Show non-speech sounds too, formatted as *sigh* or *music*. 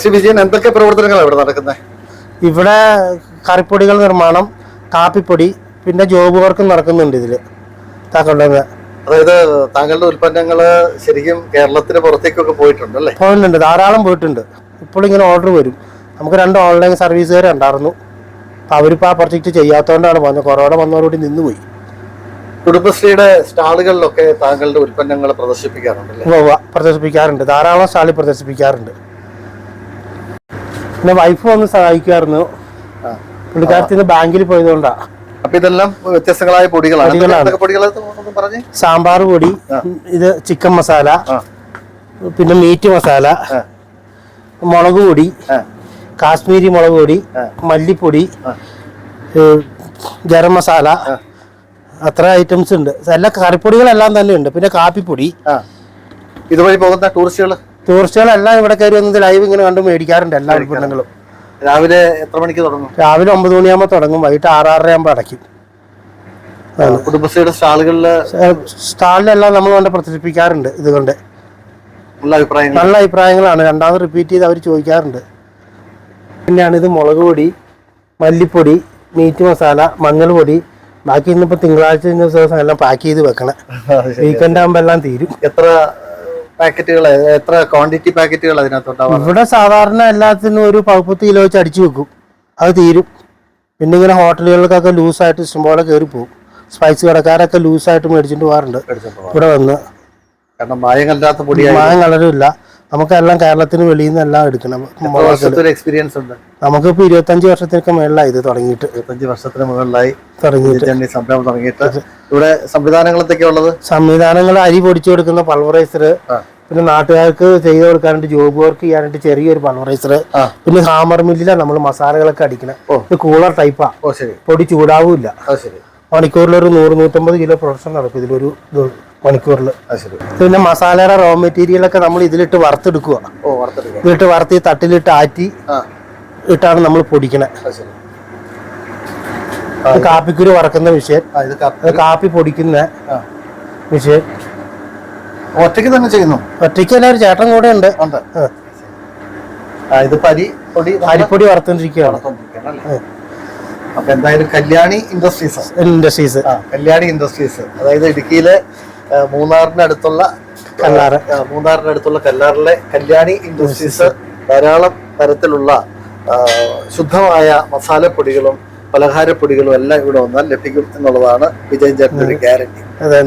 ശ്രീ വിജയൻ എന്തൊക്കെ പ്രവർത്തനങ്ങളാണ് ഇവിടെ നടക്കുന്നത് ഇവിടെ കറിപ്പൊടികൾ നിർമ്മാണം കാപ്പിപ്പൊടി പിന്നെ ജോബ് വർക്കും നടക്കുന്നുണ്ട് ഇതിൽ. താക്കൊണ്ടുവന്ന് അതായത് താങ്കളുടെ ഉൽപ്പന്നങ്ങൾ ശരിക്കും കേരളത്തിന് പുറത്തേക്കൊക്കെ പോയിട്ടുണ്ട് അല്ലേ? പോയിട്ടുണ്ട് ധാരാളം പോയിട്ടുണ്ട്. ഇപ്പോൾ ഇങ്ങനെ ഓർഡർ വരും. നമുക്ക് രണ്ട് ഓൺലൈൻ സർവീസുകാർ ഉണ്ടായിരുന്നു. അപ്പോൾ അവരിപ്പോൾ ആ പ്രൊജക്റ്റ് ചെയ്യാത്തതുകൊണ്ടാണ് പോകുന്നത് കൊറോണ വന്നതോടുകൂടി നിന്നുപോയി കുടുംബശ്രീയുടെ സ്റ്റാളുകളിലൊക്കെ താങ്കളുടെ ഉൽപ്പന്നങ്ങൾ പ്രദർശിപ്പിക്കാറുണ്ട് പ്രദർശിപ്പിക്കാറുണ്ട്. ധാരാളം സ്റ്റാളിൽ പ്രദർശിപ്പിക്കാറുണ്ട്. പിന്നെ വൈഫ് വന്ന് സഹായിക്കുമായിരുന്നു. പുള്ളിക്കാരത്തിന് ബാങ്കിൽ പോയതുകൊണ്ടാ. അപ്പൊ ഇതെല്ലാം വ്യത്യസ്തങ്ങളായ പൊടികളാണ്. സാമ്പാർ പൊടി ഇത് ചിക്കൻ മസാല പിന്നെ മീറ്റ് മസാല. മുളക് പൊടി കാശ്മീരി മുളക് പൊടി മല്ലിപ്പൊടി ഗരം മസാല അത്ര ഐറ്റംസ് ഉണ്ട്. എല്ലാ കറിപ്പൊടികളെല്ലാം തന്നെ ഉണ്ട്. പിന്നെ കാപ്പിപ്പൊടി. ഇതുവഴി പോകുന്ന ടൂറിസ്റ്റുകൾ ടൂറിസ്റ്റുകളെല്ലാം ഇവിടെ കയറി വന്നത് ലൈവ് ഇങ്ങനെ കണ്ട് മേടിക്കാറുണ്ട് എല്ലാ ഉൽപ്പന്നങ്ങളും. രാവിലെ എത്ര മണിക്ക് തുടങ്ങും? രാവിലെ ഒമ്പത് മണിയാകുമ്പോൾ തുടങ്ങും. വൈകിട്ട് ആറാറര ആകുമ്പോൾ അടയ്ക്കും. കുടുംബശ്രീയുടെ സ്റ്റാളുകളിൽ സ്റ്റാളിലെല്ലാം നമ്മൾ കൊണ്ട് പ്രദർശിപ്പിക്കാറുണ്ട് ഇതുകൊണ്ട്. നല്ല അഭിപ്രായങ്ങളാണ്. രണ്ടാമത് റിപ്പീറ്റ് ചെയ്ത് അവർ ചോദിക്കാറുണ്ട്. പിന്നെയാണ് ഇത് മുളക് പൊടി മല്ലിപ്പൊടി മീറ്റ് മസാല മഞ്ഞൾ പൊടി. ബാക്കി ഇന്നിപ്പോൾ തിങ്കളാഴ്ച ദിവസം എല്ലാം പാക്ക് ചെയ്ത് വെക്കണം. വീക്കെൻഡ് *laughs* ആകുമ്പോൾ എല്ലാം തീരും. എത്ര പാക്കറ്റുകൾ എത്ര ക്വാണ്ടിറ്റി പാക്കറ്റുകൾ അതിനകത്തുണ്ടാവും? ഇവിടെ സാധാരണ എല്ലാത്തിനും ഒരു പകുപ്പത്ത് കിലോ വെച്ച് അടിച്ചു വെക്കും. അത് തീരും. പിന്നെ ഇങ്ങനെ ഹോട്ടലുകൾക്കൊക്കെ ലൂസായിട്ട് ഇഷ്ടംപോലെ കയറി പോകും സ്പൈസ് കടക്കാരൊക്കെ ലൂസായിട്ട് മേടിച്ചിട്ട് പോകാറുണ്ട്. ഇവിടെ വന്ന്. കാരണം മായങ്ങളില്ലാത്ത പൊടി മായം കളറില്ല നമുക്കെല്ലാം കേരളത്തിന് വെളിയിൽ നിന്ന് എല്ലാം എടുക്കണം. എക്സ്പീരിയൻസ് ഉണ്ട്? നമുക്കിപ്പോ ഇരുപത്തഞ്ച് വർഷത്തിനൊക്കെ മേളിലായി ഇത് തുടങ്ങിയിട്ട്. ഇരുപത്തഞ്ച് വർഷത്തിന് മുകളിലായി. തുടങ്ങിയിട്ട്. സംരംഭം തുടങ്ങിയിട്ട്. ഇവിടെ സംവിധാനങ്ങൾ ഉള്ളത്? സംവിധാനങ്ങൾ അരി പൊടിച്ചു കൊടുക്കുന്ന പൾവറൈസർ പിന്നെ നാട്ടുകാർക്ക് ചെയ്ത് കൊടുക്കാനായിട്ട് ജോബ് വർക്ക് ചെയ്യാനായിട്ട് ചെറിയൊരു പൾവറൈസർ പിന്നെ ഹാമർ മില്ലിലാണ് നമ്മൾ മസാലകളൊക്കെ അടിക്കണം. ഇത് കൂളർ ടൈപ്പാ ഓ ശരി. പൊടി ചൂടാവില്ല. അത് ശരി മണിക്കൂറിലൊരു നൂറ് നൂറ്റമ്പത് കിലോ പ്രൊഡക്ഷൻ നടക്കും ഇതിലൊരു ഇത് മണിക്കൂറിൽ പിന്നെ മസാലയുടെ റോ മെറ്റീരിയൽ ഒക്കെ നമ്മൾ ഇതിലിട്ട് വറുത്തെടുക്കുക. ഇതിലിട്ട് വറുത്തി തട്ടിലിട്ട് ആറ്റി ഇട്ടാണ് നമ്മൾ പൊടിക്കണേ. കാപ്പിക്കുരു വറക്കുന്ന മിഷീൻ കാപ്പി പൊടിക്കുന്ന മിഷീൻ ഒറ്റയ്ക്ക് തന്നെ ചെയ്യുന്നു? ഒറ്റയ്ക്ക് തന്നെ ഒരു ചേട്ടൻ കൂടെ ഉണ്ട്. ഇത് പരി പൊടി അരിപ്പൊടി വറുത്തോണ്ടിരിക്കുകയാണ്? അപ്പൊ എന്തായാലും Kalyani industries industries. Kalyani industries. അതായത് ഇടുക്കിയിലെ ആ, മൂന്നാറിന്റെ അടുത്തുള്ള കല്ലാറ്. ആ, മൂന്നാറിന്റെ അടുത്തുള്ള കല്ലാറിലെ കല്യാണി ഇൻഡസ്ട്രീസ് ധാരാളം തരത്തിലുള്ള ശുദ്ധമായ മസാലപ്പൊടികളും പലഹാരപ്പൊടികളും എല്ലാം ഇവിടെ വന്നാൽ ലഭിക്കും എന്നുള്ളതാണ് വിജയൻ ചേട്ടന്റെ ഒരു ഗ്യാരണ്ടി. അതെ